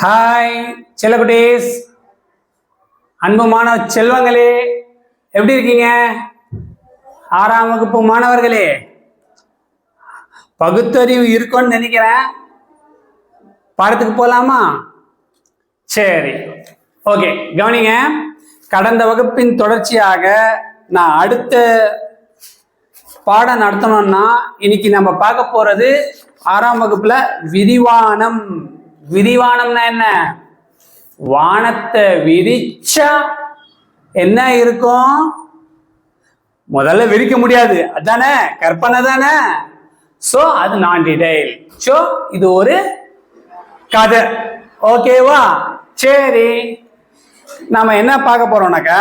Hi செல்லக்குட்டீஸ். அன்புமான செல்வங்களே எப்படி இருக்கீங்க? ஆறாம் வகுப்பு மாணவர்களே பகுத்தறிவு இருக்கும்னு நினைக்கிறேன். பாடத்துக்கு போகலாமா சரி ஓகே கவனிங்க. கடந்த வகுப்பின் தொடர்ச்சியாக நான் அடுத்த பாடம் நடத்தணும்னா இன்னைக்கு நம்ம பார்க்க போறது ஆறாம் வகுப்புல விரிவானம். விரிவானம்னா என்ன? வானத்தை விரிச்சா என்ன இருக்கும்? முதல்ல விரிக்க முடியாது. அதானே? கற்பனை தானே? சோ அது நான் டீடைல் சோ இது ஒரு கதை. ஓகேவா சரி. நம்ம என்ன பார்க்க போறோம்னாக்கா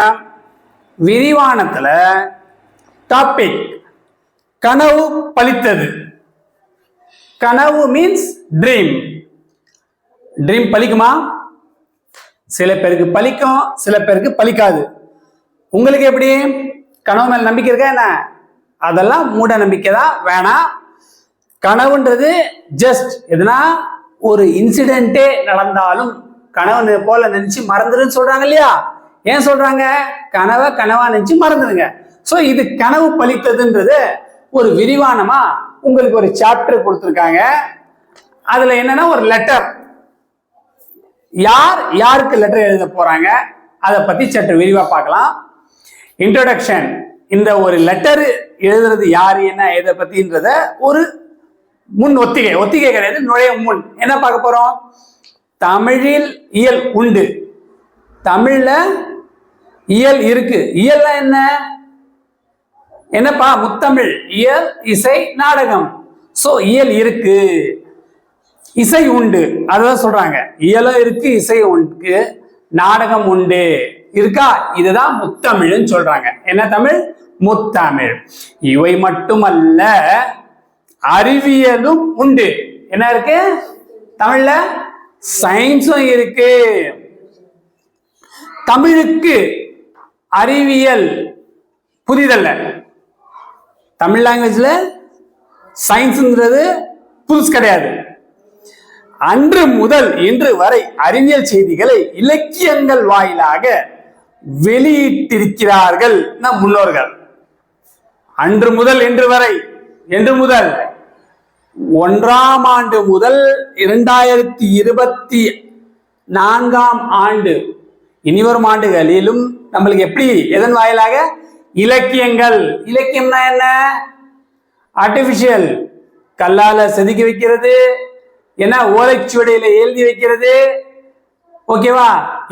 விரிவானத்துல டாபிக் கனவு பலித்தது கனவு மீன்ஸ் ட்ரீம் ட்ரீம் பலிக்குமா? சில பேருக்கு பலிக்கும் சில பேருக்கு பலிக்காது. உங்களுக்கு எப்படி? கனவு மேல் நம்பிக்கை இருக்கா என்ன? அதெல்லாம் மூட நம்பிக்கை தான் வேணாம் கனவுன்றது ஜஸ்ட் எதுனா ஒரு இன்சிடென்ட்டே நடந்தாலும் கனவு போல நினைச்சு மறந்துடுன்னு சொல்றாங்க இல்லையா? ஏன் சொல்றாங்க? கனவை கனவா நினைச்சு மறந்துடுங்க. ஸோ இது கனவு பலித்ததுன்றது ஒரு விரிவானமா உங்களுக்கு ஒரு சாப்டர் கொடுத்துருக்காங்க. அதுல என்னன்னா ஒரு லெட்டர் யார் யாருக்கு லெட்டர் எழுத போறாங்க அதை பத்தி சற்று விரிவா பார்க்கலாம். இன்ட்ரோடக்ஷன் இந்த ஒரு லெட்டர் எழுதுறது யார் என்ன எதை பத்தின்றத ஒரு முன் ஒத்திகை. ஒத்திகை கிடையாது நுழைய முன். என்ன பார்க்க போறோம்? தமிழில் இயல் உண்டு. தமிழ்ல இயல் இருக்கு. இயல் என்ன? என்னப்பா? முத்தமிழ். இயல் இசை நாடகம். சோ இயல் இருக்கு. இசை உண்டு. அதான் சொல்றாங்க. இயலும் இருக்கு இசை உண்டு நாடகம் உண்டு. இருக்கா? இதுதான் முத்தமிழ்னு சொல்றாங்க. என்ன தமிழ்? முத்தமிழ். இவை மட்டுமல்ல அறிவியலும் உண்டு. என்ன இருக்கு? தமிழ்ல சயின்ஸும் இருக்கு. தமிழுக்கு அறிவியல் புதிதல்ல. தமிழ் லாங்குவேஜ்ல சயின்ஸ்ங்கிறது புதுசு கிடையாது. அன்று முதல் இன்று வரை அறிவியல் செய்திகளை இலக்கியங்கள் வாயிலாக வெளியிட்டிருக்கிறார்கள் நம் முன்னோர்கள். அன்று முதல் இன்று வரை என்று முதல் ஒன்றாம் ஆண்டு முதல் இரண்டாயிரத்தி இருபத்தி நான்காம் ஆண்டு இனிவரும் ஆண்டுகளிலும் நம்மளுக்கு எப்படி எதன் வாயிலாக? இலக்கியங்கள். இலக்கியம்னா என்ன? ஆர்டிபிஷியல் கல்லால செதுக்கி வைக்கிறது. என்ன ஓலைச்சுவடியில எழுதி வைக்கிறது? ஓகேவா?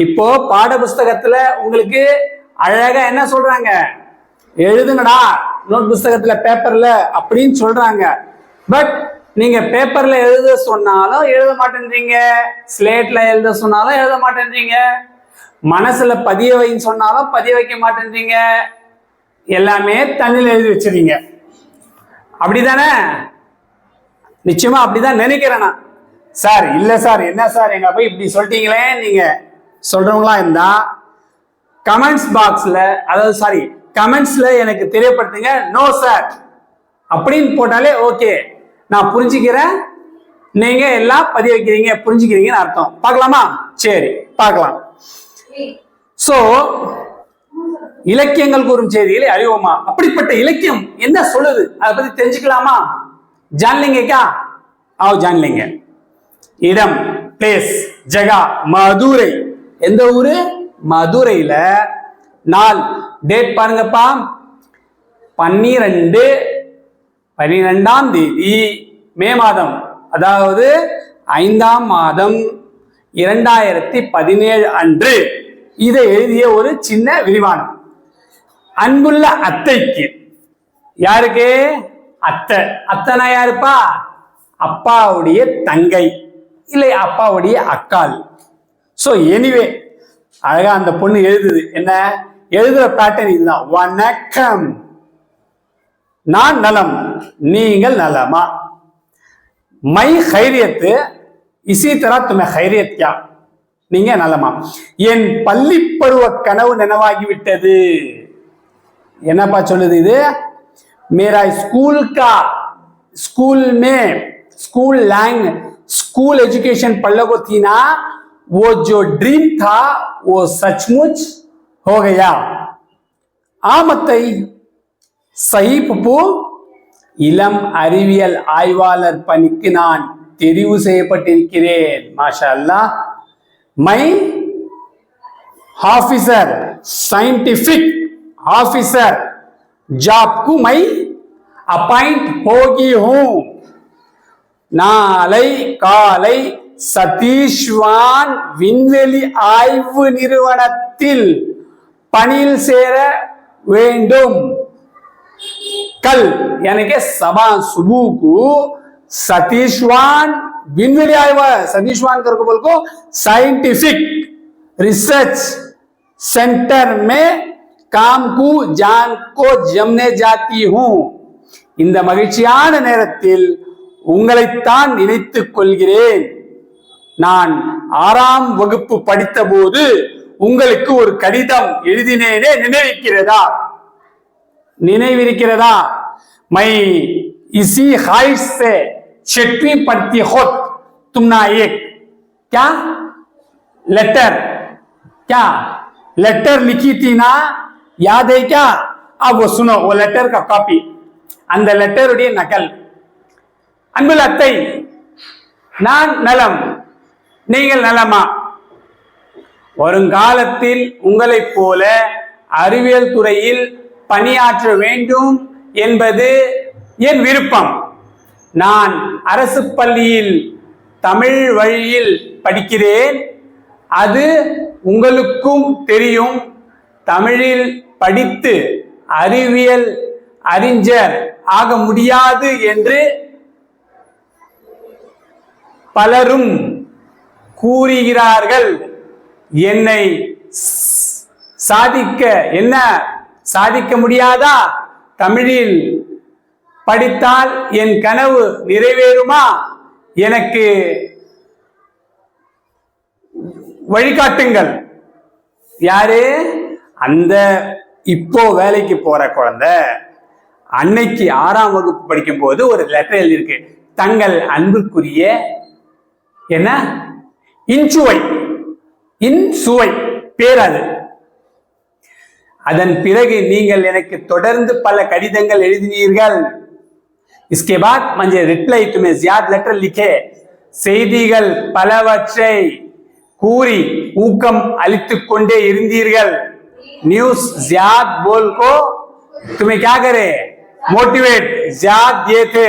இப்போ பாட புஸ்தகத்துல உங்களுக்கு அழகா என்ன சொல்றாங்க? எழுதுங்கடா நோட் புஸ்தகத்துல பேப்பர்ல அப்படின்னு சொல்றாங்க. பட் நீங்க பேப்பர்ல எழுத சொன்னாலும் எழுத மாட்டேன்றீங்க. ஸ்லேட்ல எழுத சொன்னாலும் எழுத மாட்டேன்றீங்க. மனசுல பதிய வைன்னு சொன்னாலும் பதிய வைக்க மாட்டேன்றீங்க. எல்லாமே தண்ணியில் எழுதி வச்சிருக்கீங்க அப்படிதானே? நிச்சயமா அப்படிதான் நினைக்கிறேன் நான். சார் இல்ல சார் என்ன சார் எங்க போய் இப்படி சொல்லிட்டீங்களே நீங்க சொல்றவங்களா இருந்தா கமெண்ட்ஸ் பாக்ஸ்ல அதாவது சாரி கமெண்ட்ஸ்ல எனக்கு தெரியப்படுத்துங்க. நோ சார் அப்படின்னு போட்டாலே ஓகே நான் புரிஞ்சுக்கிறேன். நீங்க எல்லாம் பதிய வைக்கிறீங்க புரிஞ்சுக்கிறீங்கன்னு அர்த்தம். பார்க்கலாமா? சரி பார்க்கலாம். சோ இலக்கியங்கள் கூறும் செய்திகளை அறிவோமா? அப்படிப்பட்ட இலக்கியம் என்ன சொல்லுது? அதை பத்தி தெரிஞ்சுக்கலாமா? ஜான்லிங்கக்கா? ஆ ஜான்லிங்க. இடம் பிளேஸ் ஜெகா மதுரை. எந்த ஊரு? மதுரையில. நாள் டேட் பாருங்கப்பா. பன்னிரண்டு பன்னிரெண்டாம் தேதி மே மாதம். அதாவது ஐந்தாம் மாதம் இரண்டாயிரத்தி பதினேழு அன்று. இதை எழுதிய ஒரு சின்ன விரிவானம். அன்புள்ள அத்தைக்கு. யாருக்கு? அத்தை. அத்தனா யாருப்பா? அப்பாவுடைய தங்கை. இல்லை அப்பாவுடைய அக்கால் ஸோ எனிவே அழகா அந்த பொண்ணு எழுதுது. என்ன? எழுதுற பேட்டர்ன் இதுதான். வணக்கம். நான் நலம். நீங்கள் நலமா? மை ஹைரியத்து இசி தரா தும ஹைரியத்யா. நீங்க நலமா? என் பள்ளி பருவ கனவு நினைவாகிவிட்டது. என்னப்பா சொல்லுது இது? மேரா ஸ்கூல் கா? ஸ்கூல் மே ஸ்கூல் லேங் स्कूल एजुकेशन पढ़ लो थी ना वो जो ड्रीम था वो सचमुच हो गया ஆமத்தை சஹி புப்பு இளம் அறிவியல் ஆய்வாளர் பணிக்கு நான் தெரிவு செய்யப்பட்டிருக்கிறேன் மாஷா அல்லாஹ் my officer scientific officer job को मैं अपॉइंट होगी हूं நாளை காலை சதீஷ்வான் விண்வெளி ஆய்வு நிறுவனத்தில் பணியில் சேர வேண்டும் कल यानी कि सबा सुबह को सतीशवान विनविली आया सतीशवान करके बोल को साइंटिफिक रिसर्च सेंटर में काम को जान को जमने जाती हूं இந்த மகிழ்ச்சியான நேரத்தில் உங்களைத்தான் நினைத்துக் கொள்கிறேன் நான் ஆறாம் வகுப்பு படித்தபோது உங்களுக்கு ஒரு கடிதம் எழுதினேனே நினைவிக்கிறதா நினைவிருக்கிறதா மை इसी ख्वाहिश से छठवीं पढ़ती खुद तुम ना एक क्या लेटर क्या लेटर लिखी थी ना याद है क्या अब वो सुनो वो लेटर का कॉपी அந்த லெட்டருடைய நகல் அன்புள்ள அத்தை நான் நலம். நீங்கள் நலமா? வருங்காலத்தில் உங்களைப் போல அறிவியல் துறையில் பணியாற்ற வேண்டும் என்பது என் விருப்பம். நான் அரசு பள்ளியில் தமிழ் வழியில் படிக்கிறேன். அது உங்களுக்கும் தெரியும். தமிழில் படித்து அறிவியல் அறிஞர் ஆக முடியாது என்று பலரும் கூறுகிறார்கள் என்னை சாதிக்க என்ன சாதிக்க முடியாதா? தமிழில் படித்தால் என் கனவு நிறைவேறுமா? எனக்கு வழிகாட்டுங்கள். யாரு? அந்த இப்போ வேலைக்கு போற குழந்தை அன்னைக்கு ஆறாம் வகுப்பு படிக்கும் போது ஒரு லெட்டர் எழுதியிருக்கு. தங்கள் அன்புக்குரிய என்ன இன்சுவை இன்சுவை பேர் அது அதன் பிறகு நீங்கள் எனக்கு தொடர்ந்து பல கடிதங்கள் எழுதினீர்கள் इसके बाद मुझे रिप्लाई तुम्हें ज्यादा लेटर लिखे செய்திகள் பலவற்றை கூறி ஊக்கம் அளித்துக் கொண்டே இருந்தீர்கள் நியூஸ் ஜியாத் போல் को तुम्हें क्या करे मोटिवेट ज्याद दिए थे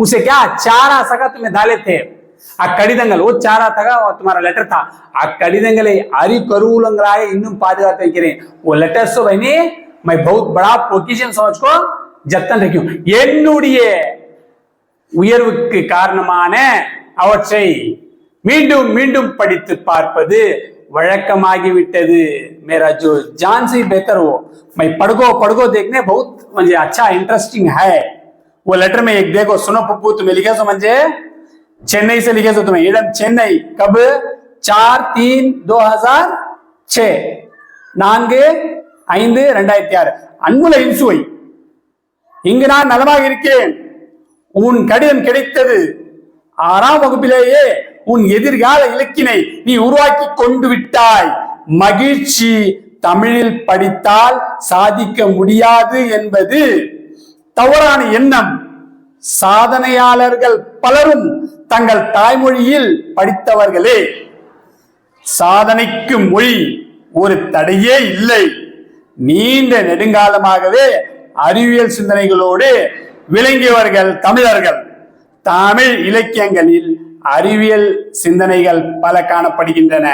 उसे क्या चार असगत में डाले थे? அக்கடிதங்கள் ஓ சாரா தகா துமாரா லெட்டர் தான் அக்கடிதங்களை அரி கருவூலங்களாக இன்னும் பாதுகாத்து வைக்கிறேன் ஓ லெட்டர்ஸோ வைனி மை பௌத் படா பொக்கிஷன் சமைச்சுக்கோ ஜத்தன் வைக்கும் என்னுடைய உயர்வுக்கு காரணமான அவற்றை மீண்டும் மீண்டும் படித்து பார்ப்பது வழக்கமாகிவிட்டது மேரா ஜோ ஜான்சி பெத்தர் ஓ மை படுகோ படுகோ தேக்னே பௌத் கொஞ்சம் அச்சா இன்ட்ரெஸ்டிங் ஹை वो लेटर में एक देखो सुनो पप्पू तुम्हें लिखे सो मुझे चेन्नई से लिखे सो तुम्हें इधम चेन्नई कब चार तीन दो हजार छ நான்கு ஐந்து ரெண்டாயிரத்தி ஆறு அன்புல இன்சுவை இங்கு நான் நலமாக இருக்கிறேன் உன் கடிதம் கிடைத்தது ஆறாம் வகுப்பிலேயே உன் எதிர்கால இலக்கினை நீ உருவாக்கி கொண்டு விட்டாய் மகிழ்ச்சி தமிழில் படித்தால் சாதிக்க முடியாது என்பது தவறான எண்ணம் சாதனையாளர்கள் பலரும் தங்கள் தாய்மொழியில் படித்தவர்களே. சாதனைக்கு மொழி ஒரு தடையே இல்லை. நீண்ட நெடுங்காலமாகவே அறிவியல் சிந்தனைகளோடு விளங்கியவர்கள் தமிழர்கள். தமிழ் இலக்கியங்களில் அறிவியல் சிந்தனைகள் பல காணப்படுகின்றன.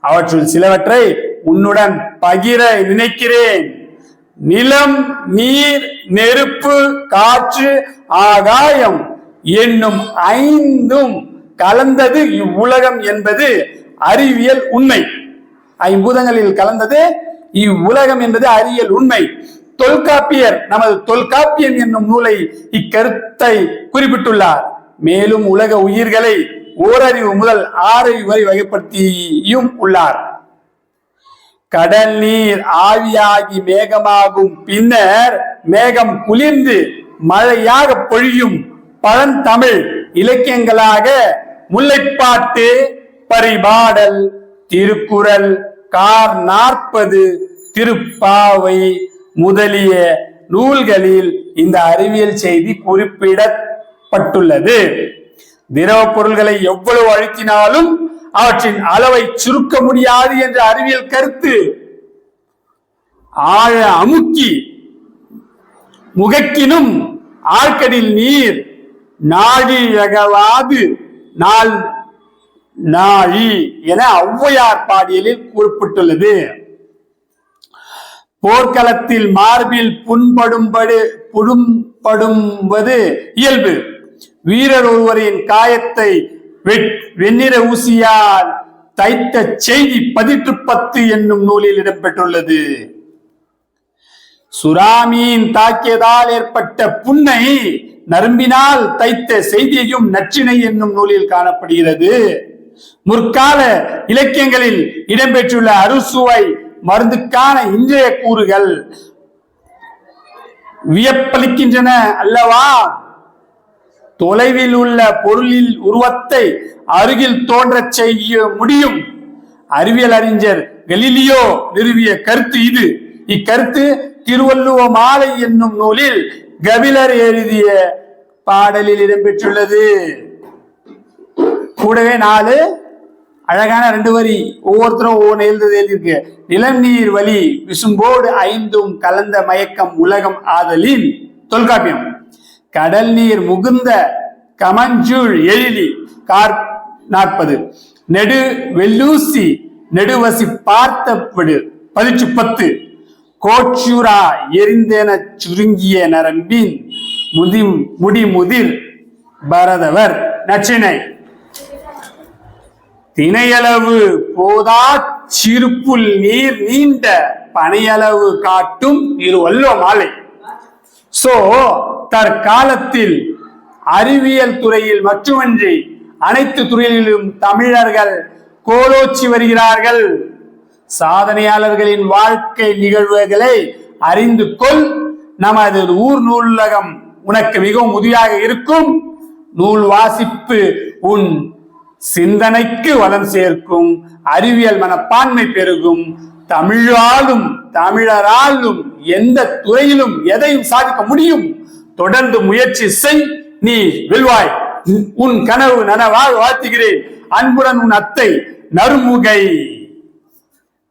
அவற்றுள் சிலவற்றை உன்னுடன் பகிர நினைக்கிறேன். நிலம் நீர் நெருப்பு காற்று ஆகாயம் என்னும் ஐந்தும் கலந்தது இவ்வுலகம் என்பது அறிவியல் உண்மை. ஐம்பூதங்களில் கலந்தது இவ்வுலகம் என்பது அறிவியல் உண்மை. தொல்காப்பியர் நமது தொல்காப்பியம் என்னும் நூலை இக்கருத்தை குறிப்பிட்டுள்ளார். மேலும் உலக உயிர்களை ஓரறிவு முதல் ஆறறிவு வரை வகைப்படுத்தியும் உள்ளார். கடல் நீர் ஆவியாகி மேகமாகும். பின்னர் மேகம் குளிர்ந்து மழையாக பொழியும். பழந்தமிழ் இலக்கியங்களாக முல்லைப்பாட்டு பரிபாடல் திருக்குறள் கார் நாற்பது திருப்பாவை முதலிய நூல்களில் இந்த அறிவியல் செய்தி குறிப்பிடப்பட்டுள்ளது. திரவ பொருள்களை எவ்வளவு அழுத்தினாலும் அவற்றின் அளவை சுருக்க முடியாது என்ற அறிவியல் கருத்து ஆழ அமுக்கி முகக்கினும் ஆழ்கடில் நீர் நாழி அகவாது நாள் நாழி என ஔவையார் பாடியலில் குறிப்பிட்டுள்ளது. போர்க்களத்தில் மார்பில் புண்படும்படு புடும்படும்பது இயல்பு. வீரர் ஒருவரின் காயத்தை வெண்ணிற ஊசியால் தைத்த செய்தி பதிற்று பத்து என்னும் நூலில் இடம்பெற்றுள்ளது. சுறாமீன் தாக்கியதால் ஏற்பட்ட புண்ணை நரம்பினால் தைத்த செய்தியையும் நற்றிணை என்னும் நூலில் காணப்படுகிறது. முற்கால இலக்கியங்களில் இடம்பெற்றுள்ள அறுசுவை மருந்துக்கான இன்றைய கூறுகள் வியப்பளிக்கின்றன அல்லவா? தொலைவில் உள்ள பொருளில் உருவத்தை அருகில் தோன்றச் செய்ய முடியும். அறிவியல் அறிஞர் கெலிலியோ நிறுவிய கருத்து இது. இக்கருத்து திருவள்ளுவ மாலை என்னும் நூலில் கபிலர் எழுதிய பாடலில் இடம்பெற்றுள்ளது. கூடவே நாலு அழகான ரெண்டு வரி ஒவ்வொருத்தரும் ஒவ்வொன்று எழுந்தது எழுதியிருக்கு. நிலம் நீர் வலி விசும்போடு ஐந்தும் கலந்த மயக்கம் உலகம் ஆதலின் தொல்காப்பியம். கடல் நீர் முகுந்த கமஞ்சூழ் எழிலி கார் நாற்பது. நெடு வெல்லூசி நெடுவசி பார்த்தப்படு பதிச்சு பத்து. கோச்சூரா எரிந்தென சுருங்கிய நரம்பின் முதி முடிமுதிர் பரதவர் நச்சினை. தினையளவு போதா சிறுப்புள் நீர் நீண்ட பனையளவு காட்டும் திருவள்ளுவ மாலை. சோ தற்காலத்தில் அறிவியல் துறையில் மட்டுமன்றி அனைத்து துறையிலும் தமிழர்கள் கோலோச்சி வருகிறார்கள். சாதனையாளர்களின் வாழ்க்கை நிகழ்வுகளை அறிந்து கொள். நமது ஊர் நூலகம் உனக்கு மிகவும் உதவியாக இருக்கும். நூல் வாசிப்பு உன் சிந்தனைக்கு வளம் சேர்க்கும். அறிவியல் மனப்பான்மை பெருகும். தமிழாலும் தமிழராலும் எந்த துறையிலும் எதையும் சாதிக்க முடியும். தொடர்ந்து முயற்சி செய் நீ வெல்வாய். உன் கனவு நனவாய் வாழ்த்துகிறேன். அன்புடன் உன் அத்தை நறுமுகை.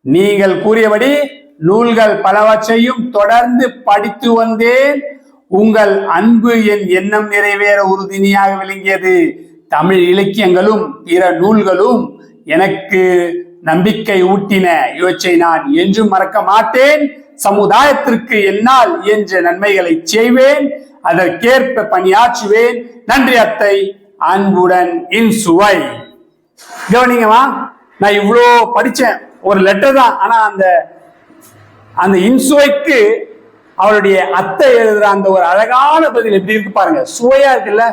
நீங்கள் கூறியபடி நூல்கள் பலவற்றையும் தொடர்ந்து படித்து வந்தேன். உங்கள் அன்பு என் எண்ணம் நிறைவேற உறுதுணையாக விளங்கியது. தமிழ் இலக்கியங்களும் பிற நூல்களும் எனக்கு நம்பிக்கை ஊட்டின. இவற்றை நான் என்றும் மறக்க மாட்டேன். சமுதாயத்திற்கு என்னால் என்ற நன்மைகளை செய்வேன். அதற்கேற்ப பணியாற்றுவேன். நன்றி அத்தை. அன்புடன் இன்சுவை கவனிங்கம்மா நான் இவ்வளோ படித்தேன் ஒரு லெட்டர் தான். ஆனால் அந்த அந்த இன்சுவைக்கு அவருடைய அத்தை எழுதுற அந்த ஒரு அழகான பதில் எப்படி இருக்கு பாருங்க. சுவையா இருக்குல்ல?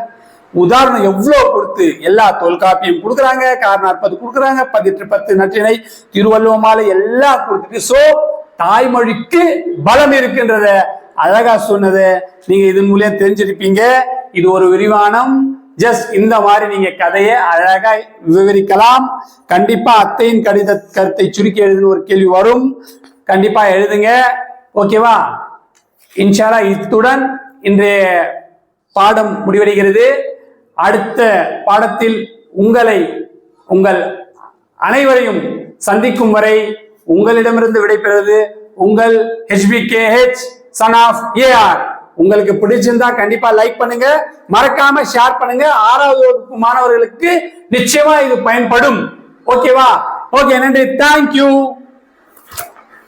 உதாரணம் எவ்வளோ கொடுத்து எல்லா தொல்காப்பியும் கொடுக்குறாங்க கார் நாற்பது கொடுக்குறாங்க பதிற்று பத்து நற்றினை திருவள்ளுவ மாலை எல்லாம் கொடுத்துட்டு ஸோ தாய்மொழிக்கு பலம் இருக்கின்றத அழகா சொன்னது. நீங்க இதன் மூலியம் தெரிஞ்சிருப்பீங்க. இது ஒரு விரிவானம். ஜஸ்ட் இந்த மாதிரி நீங்க கதையை அழகா விவரிக்கலாம். கண்டிப்பா அத்தையின் கடித கருத்தை சுருக்கி எழுதுன்னு ஒரு கேள்வி வரும். கண்டிப்பா எழுதுங்க. ஓகேவா? இன்ஷாலா இத்துடன் இன்றைய பாடம் முடிவடைகிறது. அடுத்த பாடத்தில் உங்களை உங்கள் அனைவரையும் சந்திக்கும் வரை உங்களிடமிருந்து விடைபெறுவது உங்கள் ஹெச்பிகேஹெச் சன் ஆஃப் ஏஆர் உங்களுக்கு பிடிச்சிருந்தா கண்டிப்பா லைக் பண்ணுங்க. மறக்காம ஷேர் பண்ணுங்க. ஆறாவது வகுப்பு மாணவர்களுக்கு நிச்சயமா இது பயன்படும். ஓகேவா ஓகே நன்றி. தேங்க்யூ